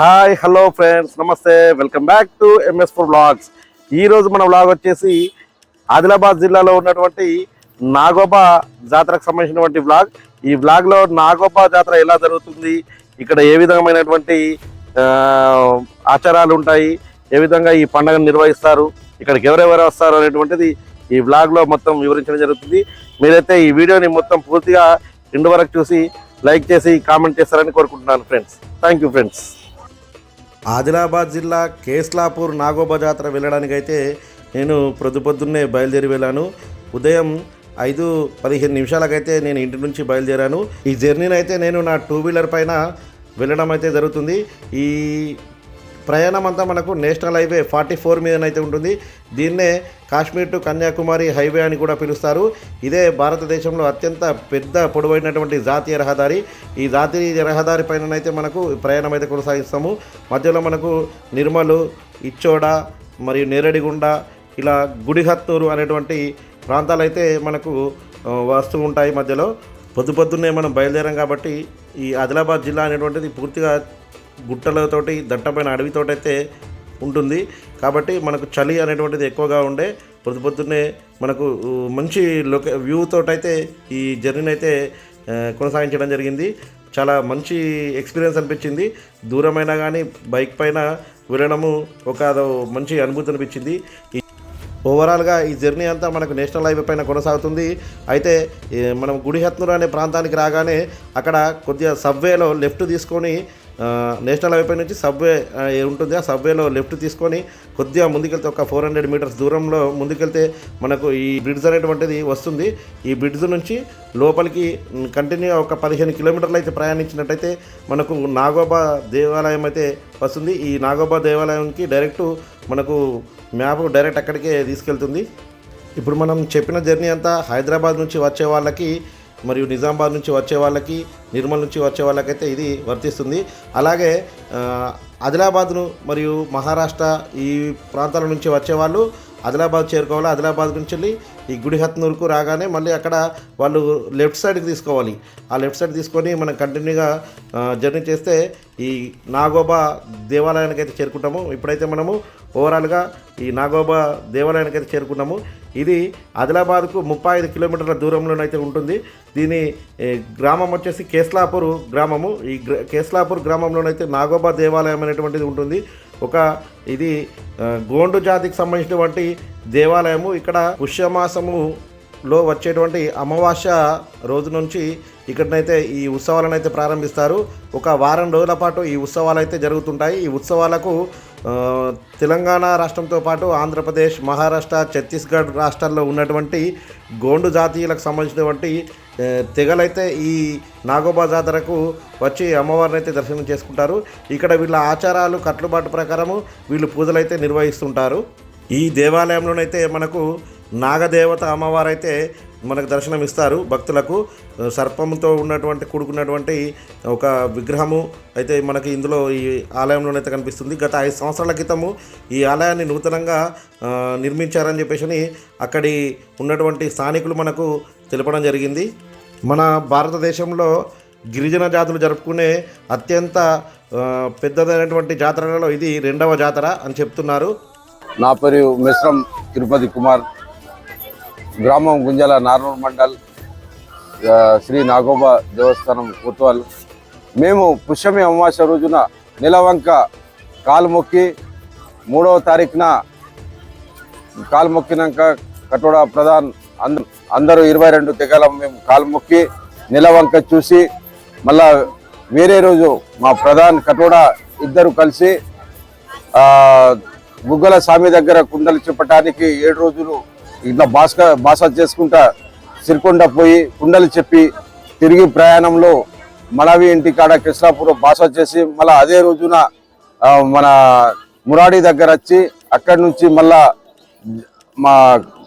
Hi hello friends నమస్తే. Welcome back to MS four blogs ఈరోజు మన బ్లాగ్ వచ్చేసి ఆదిలాబాద్ జిల్లాలో ఉన్నటువంటి నాగోబా జాతరకు సంబంధించినటువంటి బ్లాగ్ ఈ బ్లాగ్లో నాగోబా జాతర ఎలా జరుగుతుంది? ఇక్కడ ఏ విధమైనటువంటి ఆచారాలు ఉంటాయి? ఏ విధంగా ఈ పండుగను నిర్వహిస్తారు? ఇక్కడికి ఎవరెవరు వస్తారు అనేటువంటిది ఈ బ్లాగ్లో మొత్తం వివరించడం జరుగుతుంది. మీరైతే ఈ వీడియోని మొత్తం పూర్తిగా ఇండు వరకు చూసి లైక్ చేసి కామెంట్ చేస్తారని కోరుకుంటున్నాను friends. Thank you friends. Adilabad జిల్లా కేస్లాపూర్ నాగోబా జాతర వెళ్ళడానికైతే నేను ప్రొద్దు పొద్దున్నే బయలుదేరి వెళ్ళాను. ఉదయం ఐదు పదిహేను నిమిషాలకైతే నేను ఇంటి నుంచి బయలుదేరాను. ఈ జర్నీని అయితే నేను నా టూ వీలర్ పైన వెళ్ళడం అయితే జరుగుతుంది. ఈ ప్రయాణం అంతా మనకు నేషనల్ హైవే ఫార్టీ ఫోర్ మీదనైతే ఉంటుంది. దీన్నే కాశ్మీర్ టు కన్యాకుమారి హైవే అని కూడా పిలుస్తారు. ఇదే భారతదేశంలో అత్యంత పెద్ద పొడవైనటువంటి జాతీయ రహదారి. ఈ జాతీయ రహదారి పైననైతే మనకు ప్రయాణం అయితే కొనసాగిస్తాము. మధ్యలో మనకు నిర్మలు ఇచ్చోడ మరియు నేరడిగుండ ఇలా గుడిహత్తూరు అనేటువంటి ప్రాంతాలు అయితే మనకు వస్తూ ఉంటాయి మధ్యలో. పొద్దు పొద్దున్నే మనం బయలుదేరాం కాబట్టి ఈ ఆదిలాబాద్ జిల్లా అనేటువంటిది పూర్తిగా గుట్టలతోటి దట్టమైన అడవితోటైతే అయితే ఉంటుంది. కాబట్టి మనకు చలి అనేటువంటిది ఎక్కువగా ఉండే పొద్దు పొద్దున్నే మనకు మంచి లొకే వ్యూ అయితే ఈ జర్నీని అయితే కొనసాగించడం జరిగింది. చాలా మంచి ఎక్స్పీరియన్స్ అనిపించింది. దూరమైనా కానీ బైక్ పైన వెళ్ళడము ఒక అదో మంచి అనుభూతి అనిపించింది. ఓవరాల్గా ఈ జర్నీ అంతా మనకు నేషనల్ హైవే పైన కొనసాగుతుంది. అయితే మనం గుడిహత్నూరు అనే ప్రాంతానికి రాగానే అక్కడ కొద్దిగా సబ్వేలో లెఫ్ట్ తీసుకొని నేషనల్ హైవే నుంచి సబ్వే ఉంటుంది ఆ సబ్వేలో లెఫ్ట్ తీసుకొని కొద్దిగా ముందుకెళ్తే ఒక ఫోర్ హండ్రెడ్ మీటర్స్ దూరంలో ముందుకెళ్తే మనకు ఈ బ్రిడ్జ్ అనేటువంటిది వస్తుంది. ఈ బ్రిడ్జ్ నుంచి లోపలికి కంటిన్యూ ఒక పదిహేను కిలోమీటర్లు అయితే ప్రయాణించినట్టయితే మనకు నాగోబా దేవాలయం అయితే వస్తుంది. ఈ నాగోబా దేవాలయంకి డైరెక్ట్ మనకు మ్యాప్ డైరెక్ట్ అక్కడికే తీసుకెళ్తుంది. ఇప్పుడు మనం చెప్పిన జర్నీ అంతా హైదరాబాద్ నుంచి వచ్చే వాళ్ళకి మరియు నిజామాబాద్ నుంచి వచ్చే వాళ్ళకి నిర్మల్ నుంచి వచ్చే వాళ్ళకైతే ఇది వర్తిస్తుంది. అలాగే ఆదిలాబాద్ను మరియు మహారాష్ట్ర ఈ ప్రాంతాల నుంచి వచ్చేవాళ్ళు ఆదిలాబాద్ చేరుకోవాలి. ఆదిలాబాద్ నుంచి వెళ్ళి ఈ గుడిహత్నూరుకు రాగానే మళ్ళీ అక్కడ వాళ్ళు లెఫ్ట్ సైడ్కి తీసుకోవాలి. ఆ లెఫ్ట్ సైడ్ తీసుకొని మనం కంటిన్యూగా జర్నీ చేస్తే ఈ నాగోబా దేవాలయానికి అయితే చేరుకుంటాము. ఇప్పుడైతే మనము ఓవరాల్గా ఈ నాగోబా దేవాలయానికి అయితే చేరుకున్నాము. ఇది ఆదిలాబాద్కు ముప్పై ఐదు కిలోమీటర్ల దూరంలోనైతే ఉంటుంది. దీని గ్రామం వచ్చేసి కేస్లాపూర్ గ్రామము. ఈ గ్ర- కేస్లాపూర్ గ్రామంలోనైతే నాగోబా దేవాలయం అనేటువంటిది ఉంటుంది. ఒక ఇది గోండు జాతికి సంబంధించినటువంటి దేవాలయము. ఇక్కడ పుష్యమాసములో వచ్చేటువంటి అమావాస్య రోజు నుంచి ఇక్కడనైతే ఈ ఉత్సవాలను అయితే ప్రారంభిస్తారు. ఒక వారం రోజుల పాటు ఈ ఉత్సవాలు అయితే జరుగుతుంటాయి. ఈ ఉత్సవాలకు తెలంగాణ రాష్ట్రంతో పాటు ఆంధ్రప్రదేశ్ మహారాష్ట్ర ఛత్తీస్గఢ్ రాష్ట్రాల్లో ఉన్నటువంటి గోండు జాతీయులకు సంబంధించినటువంటి తెగలైతే ఈ నాగోబా జాతరకు వచ్చి అమ్మవారిని అయితే దర్శనం చేసుకుంటారు. ఇక్కడ వీళ్ళ ఆచారాలు కట్టుబాటు ప్రకారము వీళ్ళు పూజలైతే నిర్వహిస్తుంటారు. ఈ దేవాలయంలోనైతే మనకు నాగదేవత అమ్మవారైతే మనకు దర్శనం ఇస్తారు. భక్తులకు సర్పంతో ఉన్నటువంటి కూడుకున్నటువంటి ఒక విగ్రహము అయితే మనకి ఇందులో ఈ ఆలయంలోనైతే కనిపిస్తుంది. గత ఐదు సంవత్సరాల క్రితము ఈ ఆలయాన్ని నూతనంగా నిర్మించారని చెప్పేసి అక్కడి ఉన్నటువంటి స్థానికులు మనకు తెలపడం జరిగింది. మన భారతదేశంలో గిరిజన జాతులు జరుపుకునే అత్యంత పెద్దదైనటువంటి జాతరలలో ఇది రెండవ జాతర అని చెప్తున్నారు. నా పేరు మిశ్రం తిరుపతి కుమార్. గ్రామం గుంజల నార్నూర్ మండల్ శ్రీ నాగోబా దేవస్థానం కొత్వాల్ మేము పుష్యమి అమావాస్య రోజున నిలవంక కాలు మొక్కి మూడవ తారీఖున కాలు మొక్కినాక కటోడా ప్రధాన్ అంద అందరూ ఇరవై రెండు తెగలం మేము కాలు మొక్కి నిలవంక చూసి మళ్ళా వేరే రోజు మా ప్రధాన్ కటోడా ఇద్దరు కలిసి గుగ్గల స్వామి దగ్గర కుండలు చెప్పటానికి ఏడు రోజులు ఇట్లా బాస్క భాష చేసుకుంటా సిరికొండ పోయి కుండలు చెప్పి తిరిగి ప్రయాణంలో మడవి ఇంటి కాడ కృష్ణాపురం భాష చేసి మళ్ళా అదే రోజున మన మురాడి దగ్గర వచ్చి అక్కడి నుంచి మళ్ళా మా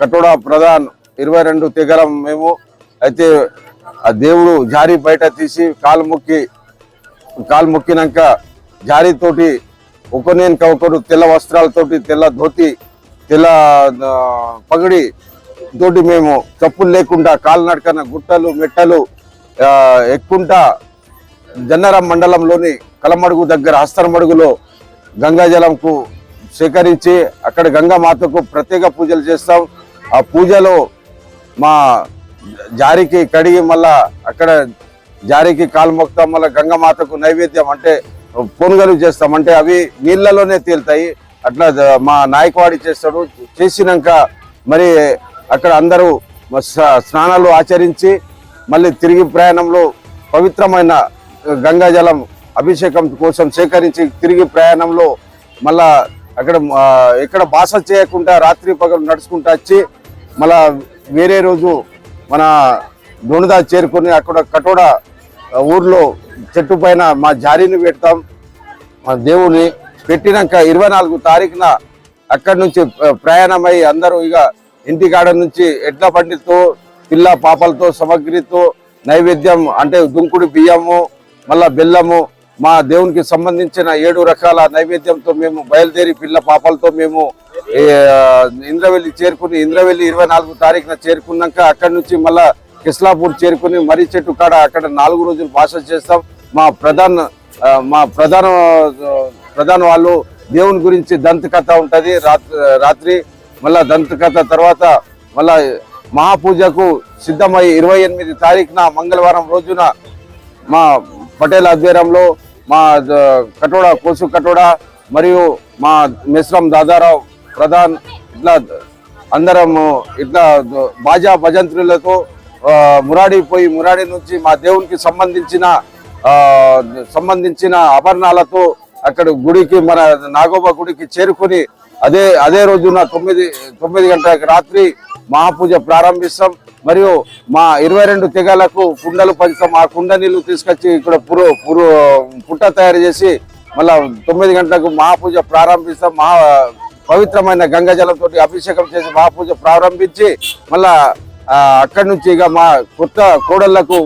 కటోడా ప్రధాన్ ఇరవై రెండు తెగలం మేము అయితే ఆ దేవుడు జారీ బయట తీసి కాలు మొక్కి కాలు మొక్కినాక జారీతోటి ఒకనేనుక ఒకరు తెల్ల వస్త్రాలతోటి తెల్ల ధోతి తెల్ల పగడి తోటి మేము చెప్పులు లేకుండా కాలినడకన గుట్టలు మెట్టలు ఎక్కుంటా జన్నారం మండలంలోని కలమడుగు దగ్గర హస్తరమడుగులో గంగాజలంకు సేకరించి అక్కడ గంగామాతకు ప్రత్యేక పూజలు చేస్తాం. ఆ పూజలో మా జారికి కడిగి మళ్ళా అక్కడ జారికి కాలు మొక్తాం మళ్ళీ గంగమాతకు నైవేద్యం అంటే పొనుగలు చేస్తాం. అంటే అవి నీళ్ళలోనే తేలుతాయి. అట్లా మా నాయకవాడి చేస్తాడు. చేసినాక మరి అక్కడ అందరూ స్నానాలు ఆచరించి మళ్ళీ తిరిగి ప్రయాణంలో పవిత్రమైన గంగాజలం అభిషేకం కోసం సేకరించి తిరిగి ప్రయాణంలో మళ్ళా అక్కడ ఇక్కడ ఎక్కడ బాస చేయకుండా రాత్రి పగలు నడుచుకుంటూ వచ్చి మళ్ళా వేరే రోజు మన దొణిదా చేరుకొని అక్కడ కటోడ ఊర్లో చెట్టు పైన మా జారీని పెడతాం మా దేవుని పెట్టినాక ఇరవై నాలుగు తారీఖున అక్కడి నుంచి ప్రయాణమై అందరూ ఇక ఇంటికాడ నుంచి ఎడ్ల బండితో పిల్ల పాపలతో సమగ్రితో నైవేద్యం అంటే దుంకుడు బియ్యము మళ్ళా బెల్లము మా దేవునికి సంబంధించిన ఏడు రకాల నైవేద్యంతో మేము బయలుదేరి పిల్ల పాపలతో మేము ఇంద్రవెల్లి చేరుకుని ఇంద్రవెల్లి ఇరవై నాలుగు తారీఖున చేరుకున్నాక అక్కడి నుంచి మళ్ళా కిస్లాపూర్ చేరుకుని మర్రి చెట్టు కాడ అక్కడ నాలుగు రోజులు భాష చేస్తాం. మా ప్రధాన మా ప్రధాన ప్రధాన వాళ్ళు దేవుని గురించి దంతకథ ఉంటుంది. రాత్రి రాత్రి మళ్ళా దంతకథ తర్వాత మళ్ళా మహాపూజకు సిద్ధమై ఇరవై ఎనిమిది తారీఖున మంగళవారం రోజున మా పటేల్ ఆధ్వర్యంలో మా కటోడ కోసు కటోడ మరియు మా మిశ్రం దాదారావు ప్రధాన్ ఇట్లా అందరము ఇట్లా బాజా భజంత్రులతో మురాడి పోయి మురాడి నుంచి మా దేవునికి సంబంధించిన సంబంధించిన ఆభరణాలతో అక్కడ గుడికి మన నాగోబా గుడికి చేరుకుని అదే అదే రోజున తొమ్మిది తొమ్మిది గంటలకు రాత్రి మహాపూజ ప్రారంభిస్తాం. మరియు మా ఇరవై రెండు తెగలకు కుండలు పంచుతాం. ఆ కుండ నీళ్ళు తీసుకొచ్చి ఇక్కడ పురు పురు పుట్ట తయారు చేసి మళ్ళా తొమ్మిది గంటలకు మహాపూజ ప్రారంభిస్తాం. మహా పవిత్రమైన గంగాజలంతో అభిషేకం చేసి మహాపూజ ప్రారంభించి మళ్ళా అక్కడి నుంచి ఇక మా కొత్త కోడళ్ళకు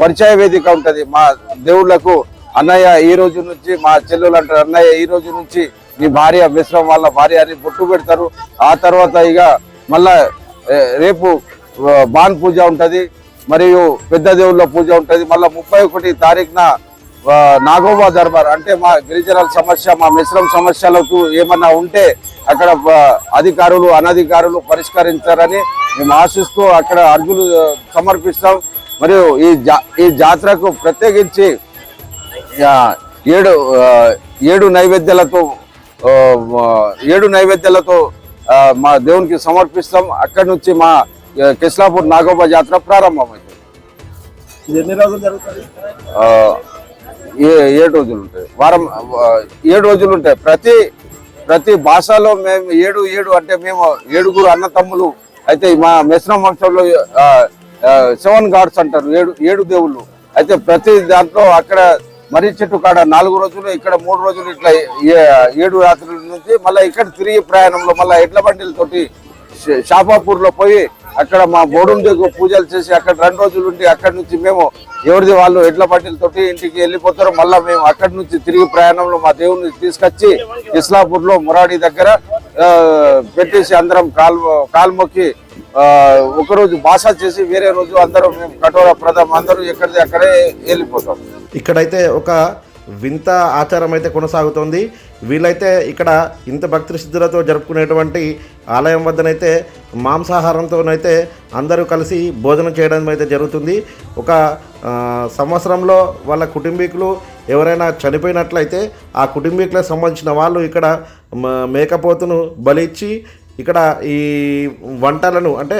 పరిచయ వేదిక ఉంటది. మా దేవుళ్ళకు అన్నయ్య ఈ రోజు నుంచి మా చెల్లెలు అంటారు అన్నయ్య ఈ రోజు నుంచి నీ భార్య మిశ్రం వాళ్ళ భార్య అని బొట్టు పెడతారు. ఆ తర్వాత ఇక మళ్ళా రేపు బాన్ పూజ ఉంటది. మరియు పెద్ద దేవుళ్ళ పూజ ఉంటది. మళ్ళా ముప్పై ఒకటి తారీఖున నాగోబా దర్బార్ అంటే మా గిరిజనాల సమస్య మా మిశ్రం సమస్యలకు ఏమన్నా ఉంటే అక్కడ అధికారులు అనధికారులు పరిష్కరించారని మేము ఆశిస్తూ అక్కడ అర్జులు సమర్పిస్తాం. మరియు ఈ జా ఈ జాతరకు ప్రత్యేకించి ఏడు ఏడు నైవేద్యాలతో ఏడు నైవేద్యాలతో మా దేవునికి సమర్పిస్తాం. అక్కడి నుంచి మా కిస్లాపూర్ నాగోబా జాతర ప్రారంభమవుతుంది. ఎన్ని రోజులు జరుగుతుంది? ఏడు రోజులు ఉంటాయి. వారం ఏడు రోజులు ఉంటాయి. ప్రతి ప్రతి భాషలో మేము ఏడు ఏడు అంటే మేము ఏడుగురు అన్న తమ్ములు అయితే మా మిశ్రమ వంశంలో సెవెన్ గాడ్స్ అంటారు ఏడు ఏడు దేవుళ్ళు. అయితే ప్రతి దాంట్లో అక్కడ మర్రి చెట్టు కాడ నాలుగు రోజులు ఇక్కడ మూడు రోజులు ఇట్లా ఏ- ఏడు రాత్రుల నుంచి మళ్ళీ ఇక్కడ తిరిగి ప్రయాణంలో మళ్ళీ ఎడ్ల బండిలతోటి షాపాపూర్లో పోయి అక్కడ మా బోడుం దగ్గర పూజలు చేసి అక్కడ రెండు రోజులు ఉండి అక్కడ నుంచి మేము ఎవరిది వాళ్ళు ఎడ్ల పట్టిలతోటి ఇంటికి వెళ్ళిపోతారు మళ్ళీ మేము అక్కడి నుంచి తిరిగి ప్రయాణంలో మా దేవుని తీసుకొచ్చి ఇస్లాపూర్లో మురాడి దగ్గర పెట్టేసి అందరం కాల్ కాల్మొక్కి ఒకరోజు భాష చేసి వేరే రోజు అందరం మేము కఠోర ప్రథమ అందరూ ఎక్కడిది అక్కడే వెళ్ళిపోతాం. ఇక్కడైతే ఒక వింత ఆచారం అయితే కొనసాగుతోంది. వీళ్ళైతే ఇక్కడ ఇంత భక్తి సిద్ధులతో జరుపుకునేటువంటి ఆలయం వద్దనైతే మాంసాహారంతోనైతే అందరూ కలిసి భోజనం చేయడం అయితే జరుగుతుంది. ఒక సంవత్సరంలో వాళ్ళ కుటుంబీకులు ఎవరైనా చనిపోయినట్లయితే ఆ కుటుంబీకులకు సంబంధించిన వాళ్ళు ఇక్కడ మేకపోతును బలిచ్చి ఇక్కడ ఈ వంటలను అంటే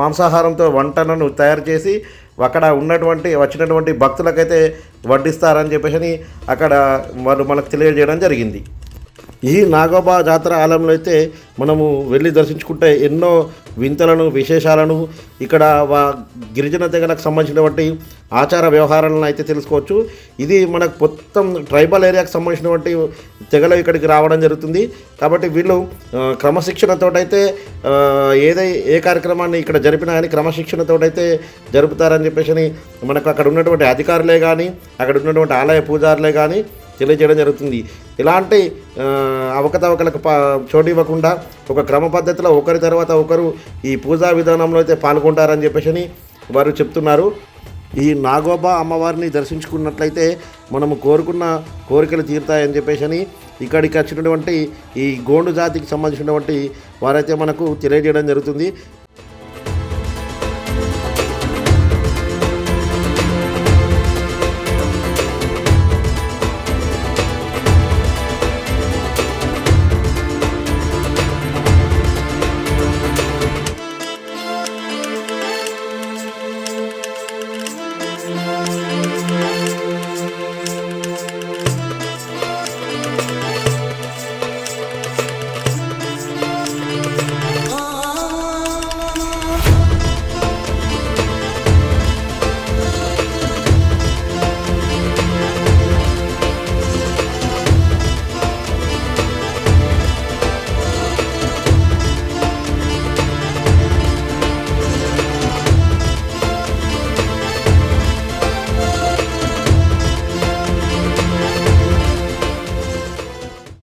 మాంసాహారంతో వంటలను తయారు చేసి అక్కడ ఉన్నటువంటి వచ్చినటువంటి భక్తులకైతే వడ్డిస్తారని చెప్పేసి అక్కడ వాళ్ళు మనకు తెలియజేయడం జరిగింది. ఈ నాగోబా జాతర ఆలయంలో అయితే మనము వెళ్ళి దర్శించుకుంటే ఎన్నో వింతలను విశేషాలను ఇక్కడ వా గిరిజన తెగలకు సంబంధించినటువంటి ఆచార వ్యవహారాలను అయితే తెలుసుకోవచ్చు. ఇది మనకు మొత్తం ట్రైబల్ ఏరియాకి సంబంధించినటువంటి తెగలు ఇక్కడికి రావడం జరుగుతుంది. కాబట్టి వీళ్ళు క్రమశిక్షణతోటైతే ఏదై ఏ కార్యక్రమాన్ని ఇక్కడ జరిపినా కానీ క్రమశిక్షణతోటైతే జరుపుతారని చెప్పేసి మనకు అక్కడ ఉన్నటువంటి అధికారులే కానీ అక్కడ ఉన్నటువంటి ఆలయ పూజారులే కానీ తెలియజేయడం జరుగుతుంది. ఇలాంటి అవకతవకలకు చోటు ఇవ్వకుండా ఒక క్రమ పద్ధతిలో ఒకరి తర్వాత ఒకరు ఈ పూజా విధానంలో అయితే పాల్గొంటారని చెప్పేసి వారు చెప్తున్నారు. ఈ నాగోబా అమ్మవారిని దర్శించుకున్నట్లయితే మనము కోరుకున్న కోరికలు తీరుతాయని చెప్పేసి అని ఇక్కడికి వచ్చినటువంటి ఈ గోండు జాతికి సంబంధించినటువంటి వారైతే మనకు తెలియజేయడం జరుగుతుంది.